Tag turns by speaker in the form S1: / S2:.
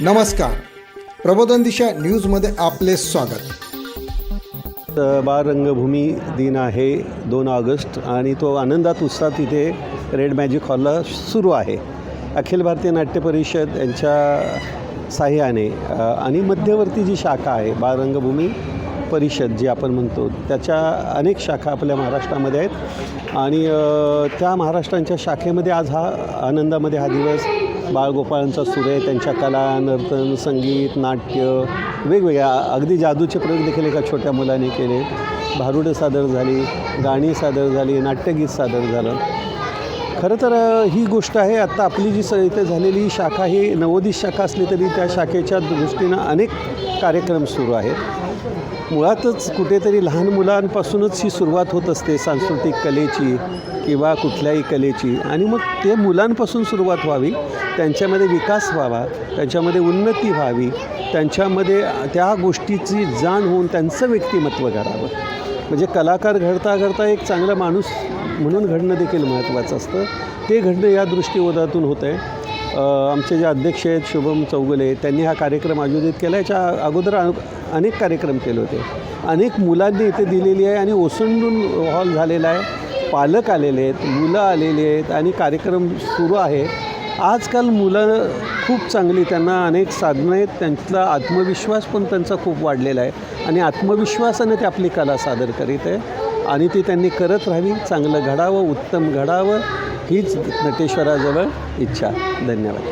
S1: नमस्कार. प्रबोधन दिशा न्यूजमध्ये आपले स्वागत.
S2: बाळ रंगभूमी दिन आहे दोन ऑगस्ट आणि तो आनंदात उत्साहात इथे रेड मॅजिक हॉलला सुरू आहे. अखिल भारतीय नाट्य परिषद यांच्या साह्याने आणि मध्यवर्ती जी शाखा आहे बाळ रंगभूमी परिषद जी आपण म्हणतो त्याच्या अनेक शाखा आपल्या महाराष्ट्रामध्ये आहेत. आणि त्या महाराष्ट्रांच्या शाखेमध्ये आज हा आनंदामध्ये हा दिवस बाळगोपाळांचा सुरे त्यांच्या कला नर्तन संगीत नाट्य वेगवेगळ्या अगदी जादूचे प्रयोग देखील एका छोट्या मुलाने केले. भारुडं सादर झाली गाणी सादर झाली नाट्यगीत सादर झालं. खरं तर ही गोष्ट आहे आत्ता आपली जी स इथे झालेली शाखा ही नवोदित शाखा असली तरी त्या शाखेच्या दृष्टीनं अनेक कार्यक्रम सुरू आहेत मुळातच कुठेतरी लहान मुलांपासूनच ही सुरुवात होत असते सांस्कृतिक कलेची किंवा कुठल्याही कलेची. आणि मग ते मुलांपासून सुरुवात व्हावी त्यांच्यामध्ये विकास व्हावा त्यांच्यामध्ये उन्नती व्हावी त्यांच्यामध्ये त्या गोष्टीची जाण होऊन त्यांचं व्यक्तिमत्व घडावं म्हणजे कलाकार घडता घडता एक चांगला माणूस म्हणून घडणं देखील महत्त्वाचं असतं. ते घडणं या दृष्टिकोनातून होतं आहे आमचे जे अध्यक्ष आहेत शुभम चौगुले त्यांनी हा कार्यक्रम आयोजित केला. याच्या अगोदर अनेक कार्यक्रम केले होते. अनेक मुलांनी इथे दिलेली आहे आणि ओसंडून हॉल झालेला आहे. पालक आलेले आहेत मुलं आलेली आहेत आणि कार्यक्रम सुरू आहे. आजकाल मुलं खूप चांगली त्यांना अनेक साधनं आहेत. त्यांचा आत्मविश्वास पण त्यांचा खूप वाढलेला आहे. आणि आत्मविश्वासाने ते आपली कला सादर करीत आहे. आणि ती त्यांनी करत राहावी. चांगलं घडावं उत्तम घडावं. हीच नटेश्वराजवळ इच्छा. धन्यवाद.